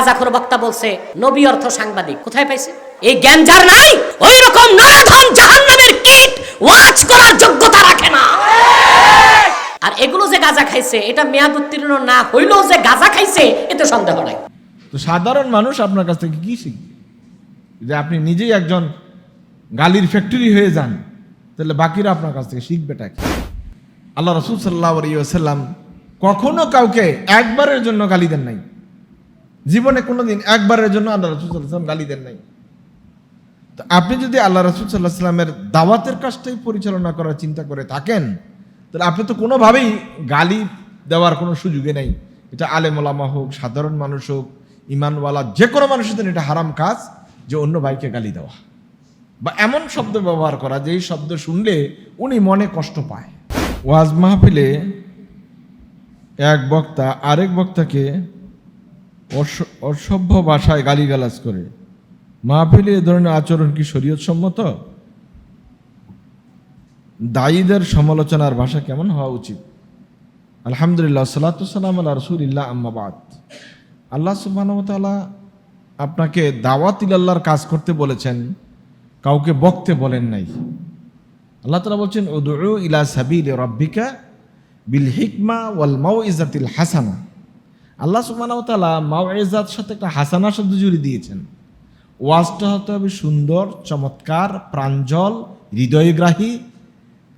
গাজাখোর বক্তা বলছে, নবী অর্থ সাংবাদিক, কোথায় পাইছে? এই জ্ঞান যার নাই? ওই রকম নরাধম জাহান্নামের কীট ওয়াজ করার যোগ্যতা রাখে না। আর এগুলো যে গাজা খাইছে, এটা মেয়াদ উত্তীর্ণ না হইলেও যে গাজা খাইছে, এতে সন্দেহ নাই। তো সাধারণ মানুষ আপনার কাছ থেকে কি শিখবে? যে আপনি নিজেই একজন গালির ফ্যাক্টরি হয়ে যান, তাহলে বাকিরা আপনার কাছ থেকে শিখবেটা কি? আল্লাহ রসুল সাল্লাহ সাল্লাম কখনো কাউকে একবারের জন্য গালি দেন নাই। জীবনে কোনোদিন একবারের জন্য আল্লাহ রসুল গালি দেন নাই। তো আপনি যদি আল্লাহ রসুল সাল্লাহ সাল্লামের দাওয়াতের কাজটাই পরিচালনা করার চিন্তা করে থাকেন, তাহলে আপনি তো কোনোভাবেই গালি দেওয়ার কোনো সুযোগে নেই। এটা আলেমোলামা হোক, সাধারণ মানুষ হোক ইমানওয়ালা যে কোনো মানুষের জন্য এটা হারাম কাজ যে অন্য ভাইকে গালি দেওয়া। বা এমন শব্দ ব্যবহার করা যে এই শব্দ শুনলে উনি মনে কষ্ট পায়। ওয়াজ মাহফিলে এক বক্তা আরেক বক্তাকে অসভ্য ভাষায় গালিগালাজ করে। মাহফিলে এ ধরনের আচরণ কি শরীয়ত সম্মত দায়ীদের সমালোচনার ভাষা কেমন হওয়া উচিত? আলহামদুলিল্লাহ সালাতাম আল্লাহ রসুলিল্লাহ আম্মাবাদ আল্লাহ সুবাহতালা আপনাকে দাওয়াত ইলাল্লাহর কাজ করতে বলেছেন, কাউকে বকতে বলেন নাই। আল্লাহ তালা বলছেন উদু ইলা সাবিল রব্বিকা বিল হিকমা ওয়াল মাও ইজাতিল হাসানা। আল্লাহ সুবাহতালা মাও এজাত সাথে একটা হাসানা শব্দ জুড়ে দিয়েছেন। ওয়াজটা হতে হবে সুন্দর, চমৎকার, প্রাঞ্জল, হৃদয়গ্রাহী,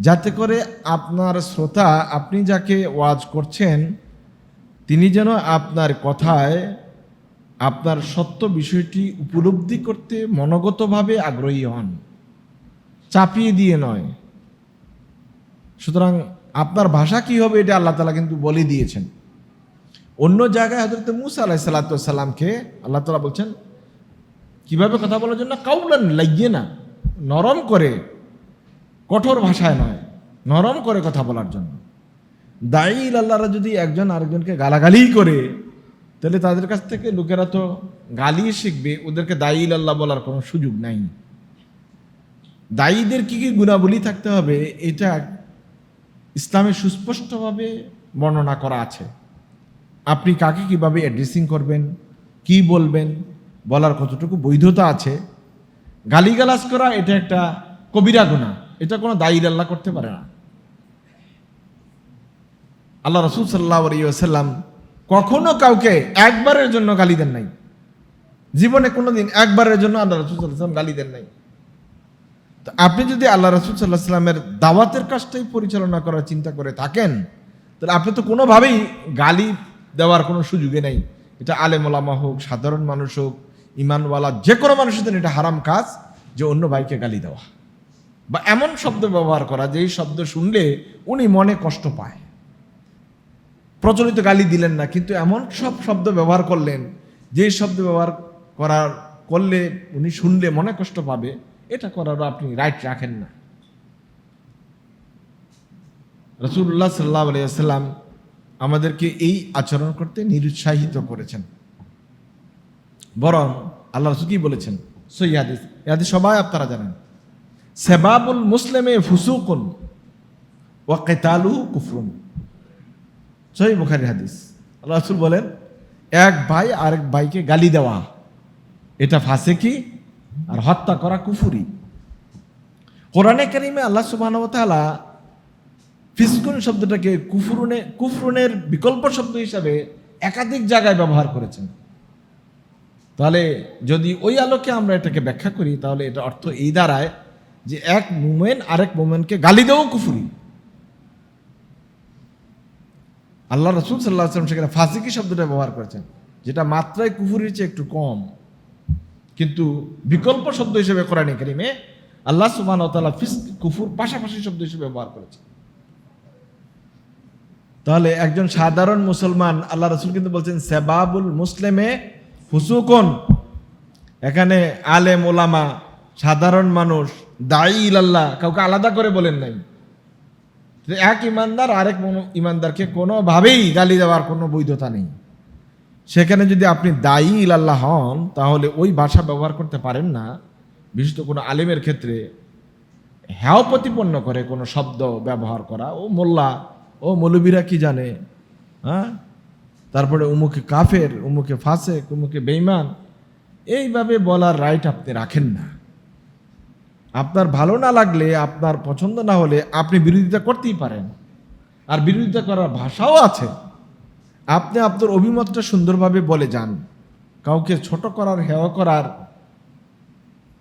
যাতে করে আপনার শ্রোতা, আপনি যাকে ওয়াজ করছেন, তিনি যেন আপনার কথায় আপনার সত্য বিষয়টি উপলব্ধি করতে মনোগতভাবে আগ্রহী হন। চাপিয়ে দিয়ে নয়। সুতরাং আপনার ভাষা কি হবে এটা আল্লাহ তালা কিন্তু বলে দিয়েছেন। অন্য জায়গায় হজরত মুসা আলাহ সাল্লাতামকে আল্লাহ তালা বলছেন, কীভাবে কথা বলার জন্য কাউলান লাগিয়ে না নরম করে, কঠোর ভাষায় নয়, নরম করে কথা বলার জন্য। দায়ী আল্লাহরা যদি একজন আরেকজনকে গালাগালি করে, তাহলে তাদের কাছ থেকে লোকেরা তো গালি শিখবে, ওদেরকে দায়ী আল্লাহ বলার কোনো সুযোগ নাই। দায়ীদের কি কী গুণাবলী থাকতে হবে, এটা ইসলামে সুস্পষ্টভাবে বর্ণনা করা আছে। আপনি কাকে কীভাবে অ্যাড্রেসিং করবেন? কি বলবেন? বলার কতটুকু বৈধতা আছে? গালিগালাজ করা এটা একটা কবিরা গুণা এটা কোনো দায়ী আল্লাহ করতে পারে না। আল্লাহ রসুল সাল্লাহ সাল্লাম কখনো কাউকে একবারের জন্য গালি দেন নাই। জীবনে কোনোদিন একবারের জন্য আল্লাহ রসুল সাল্লাম গালি দেন নাই। তো আপনি যদি আল্লাহ রসুল সাল্লাহ সাল্লামের দাওয়াতের কাজটাই পরিচালনা করার চিন্তা করে থাকেন, তাহলে আপনি তো কোনোভাবেই গালি দেওয়ার কোনো সুযোগে নেই। এটা আলেমোলামা হোক, সাধারণ মানুষ হোক, ইমানওয়ালা যে কোনো মানুষের জন্য এটা হারাম কাজ যে অন্য ভাইকে গালি দেওয়া। বা এমন শব্দ ব্যবহার করা যে এই শব্দ শুনলে উনি মনে কষ্ট পায়। প্রচলিত গালি দিলেন না, কিন্তু এমন সব শব্দ ব্যবহার করলেন, যে শব্দ ব্যবহার করার, করলে উনি শুনলে মনে কষ্ট পাবে, এটা করারও আপনি রাইট রাখেন না। রসুল্লাহ সাল্লাহ আলিয়াল্লাম আমাদেরকে এই আচরণ করতে নিরুৎসাহিত করেছেন। বরং আল্লাহ রসুল কি বলেছেন? সৈয়াদিস ইয়াদি সবাই আপনারা জানেন। সেবাবুল মুসলিমে ফুসুকুন ও কেতালু কুফরুন। সহি বুখারি হাদিস। আল্লাহ রসুল বলেন, এক ভাই আরেক ভাইকে গালি দেওয়া, এটা ফাঁসে কি? আর হত্যা করা কুফুরি। কোরআনে কারিমে আল্লাহ সুবাহ ফিসকুন শব্দটাকে কুফরুনে, কুফরুনের বিকল্প শব্দ হিসাবে একাধিক জায়গায় ব্যবহার করেছেন। তাহলে যদি ওই আলোকে আমরা এটাকে ব্যাখ্যা করি, তাহলে এটা অর্থ এই দাঁড়ায় যে এক মুমেন আরেক মোমেনকে গালি দেওয়া কুফুরি। আল্লাহ রসুল সাল্লাহ আসলাম সেখানে ফাঁসিকি শব্দটা ব্যবহার করেছেন, যেটা মাত্রায় কুফুরির চেয়ে একটু কম। কিন্তু বিকল্প শব্দ হিসেবে কোরআনে কারিমে আল্লাহ সুবাহ তাআলা ফিস কুফুর পাশাপাশি শব্দ হিসেবে ব্যবহার করেছেন। তাহলে একজন সাধারণ মুসলমান, আল্লাহ রসুল কিন্তু বলছেন, সেবাবুল মুসলিমে ফুসুকন। এখানে আলেম, ওলামা, সাধারণ মানুষ দায়ী ইলাল্লাহ, কাউকে আলাদা করে বলেন নাই। এক ইমানদার আরেক ইমানদারকে কোনোভাবেই গালি দেওয়ার কোনো বৈধতা নেই। সেখানে যদি আপনি দায়ী ইলাল্লাহ হন, তাহলে ওই ভাষা ব্যবহার করতে পারেন না। বিশেষত কোনো আলেমের ক্ষেত্রে হ্যাও প্রতিপন্ন করে কোনো শব্দ ব্যবহার করা। ও মোল্লা ও মৌলবীরা কি জানে? হ্যাঁ? তারপরে উমুকে কাফের, উমুকে ফাসেক, উমুকে বেইমান এইভাবে বলার রাইট আপনি রাখেন না। আপনার ভালো না লাগলে, আপনার পছন্দ না হলে আপনি বিরোধিতা করতেই পারেন। আর বিরোধিতা করার ভাষাও আছে। আপনি আপনার অভিমতটা সুন্দরভাবে বলে যান। কাউকে ছোট করার, হেয় করার,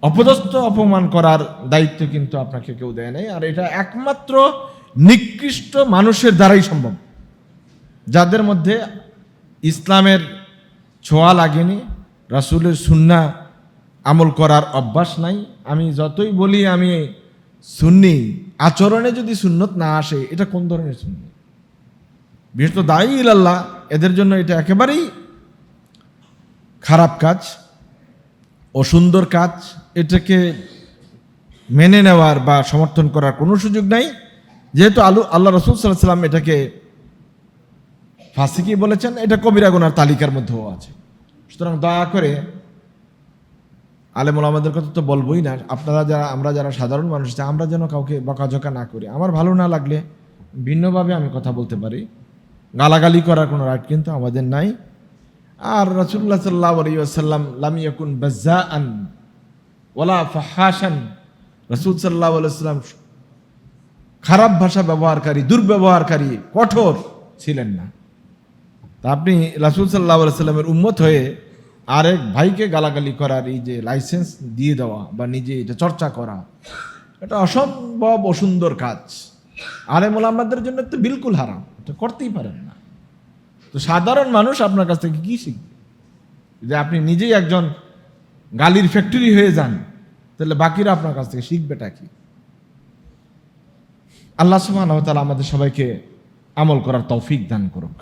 অপদস্থ অপমান করার দায়িত্ব কিন্তু আপনাকে কেউ দেয় নাই। আর এটা একমাত্র নিকৃষ্ট মানুষের দ্বারাই সম্ভব। যাদের মধ্যে ইসলামের ছোঁয়া লাগেনি, রাসুলের সুন্না আমল করার অভ্যাস নাই, আমি যতই বলি আমি সুন্নি, আচরণে যদি সুন্নত না আসে, এটা কোন ধরনের সুন্নি? বিশেষত দায়ী ইলাল্লাহ, এদের জন্য এটা একেবারেই খারাপ কাজ, অসুন্দর কাজ, এটাকে মেনে নেওয়ার বা সমর্থন করার কোনো সুযোগ নাই। যেহেতু আলু আল্লাহ রসুল সাল্লাম এটাকে ফাঁসিকি বলেছেন? এটা কবিরা গুনার তালিকার মধ্যেও আছে। সুতরাং দয়া করে আলেমুল আমাদের কথা তো বলবোই না। আপনারা যারা আমরা যারা সাধারণ মানুষ আছি, আমরা যেন কাউকে বকাঝকা না করি। আমার ভালো না লাগলে ভিন্নভাবে আমি কথা বলতে পারি। গালাগালি করার কোনো রাইট কিন্তু আমাদের নাই। আর রসুল্লাহ সাল্লাহ আলিয়াল্লাম লামিয়াকুন বাজ্জা আন ওলা ফাহাসান রসুল সাল্লাহ আলাইসাল্লাম খারাপ ভাষা ব্যবহারকারী, দুর্ব্যবহারকারী কঠোর ছিলেন না। তা আপনি রাসুল সাল্লাহ সাল্লামের উম্মত হয়ে আরেক ভাইকে গালাগালি করার এই যে লাইসেন্স দিয়ে দেওয়া বা নিজে এটা চর্চা করা, এটা অসম্ভব অসুন্দর কাজ। আলেমুল আমাদের জন্য তো বিলকুল হারাম, এটা করতেই পারেন না। তো সাধারণ মানুষ আপনার কাছ থেকে কী শিখবে? যে আপনি নিজেই একজন গালির ফ্যাক্টরি হয়ে যান, তাহলে বাকিরা আপনার কাছ থেকে শিখবেটা কি? আল্লাহ সুমান আমাদের সবাইকে আমল করার তৌফিক দান করুক।